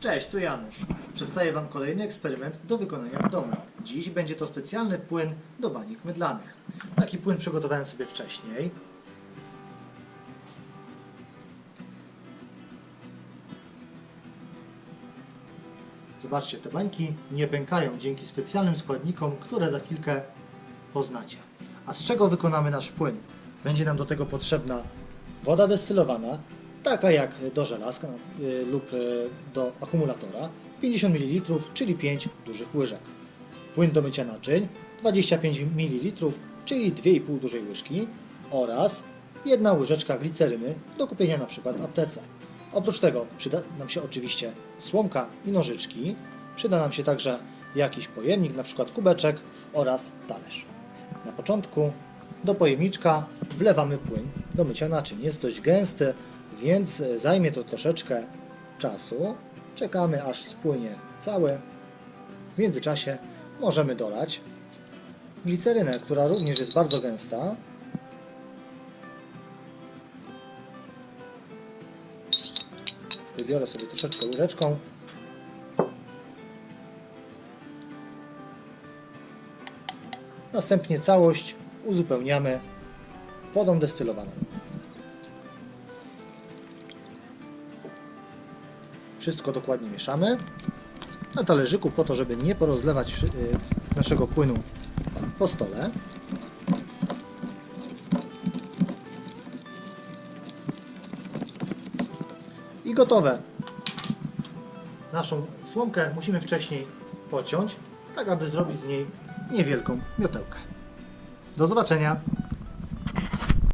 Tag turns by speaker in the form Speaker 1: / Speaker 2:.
Speaker 1: Cześć, tu Janusz. Przedstawię Wam kolejny eksperyment do wykonania w domu. Dziś będzie to specjalny płyn do banik mydlanych. Taki płyn przygotowałem sobie wcześniej. Zobaczcie, te bańki nie pękają dzięki specjalnym składnikom, które za chwilkę poznacie. A z czego wykonamy nasz płyn? Będzie nam do tego potrzebna woda destylowana, taka jak do żelazka y, lub y, do akumulatora, 50 ml, czyli 5 dużych łyżek. Płyn do mycia naczyń, 25 ml, czyli 2,5 dużej łyżki oraz jedna łyżeczka gliceryny do kupienia przykład w aptece. Oprócz tego przyda nam się oczywiście słomka i nożyczki. Przyda nam się także jakiś pojemnik, przykład kubeczek oraz talerz. Na początku do pojemniczka wlewamy płyn do mycia naczyń. Jest dość gęsty, więc zajmie to troszeczkę czasu. Czekamy aż spłynie cały. W międzyczasie możemy dolać glicerynę, która również jest bardzo gęsta. Wybiorę sobie troszeczkę łyżeczką. Następnie całość uzupełniamy wodą destylowaną. Wszystko dokładnie mieszamy na talerzyku po to, żeby nie porozlewać y, naszego płynu po stole. I gotowe. Naszą słomkę musimy wcześniej pociąć, tak aby zrobić z niej niewielką miotełkę. Do zobaczenia.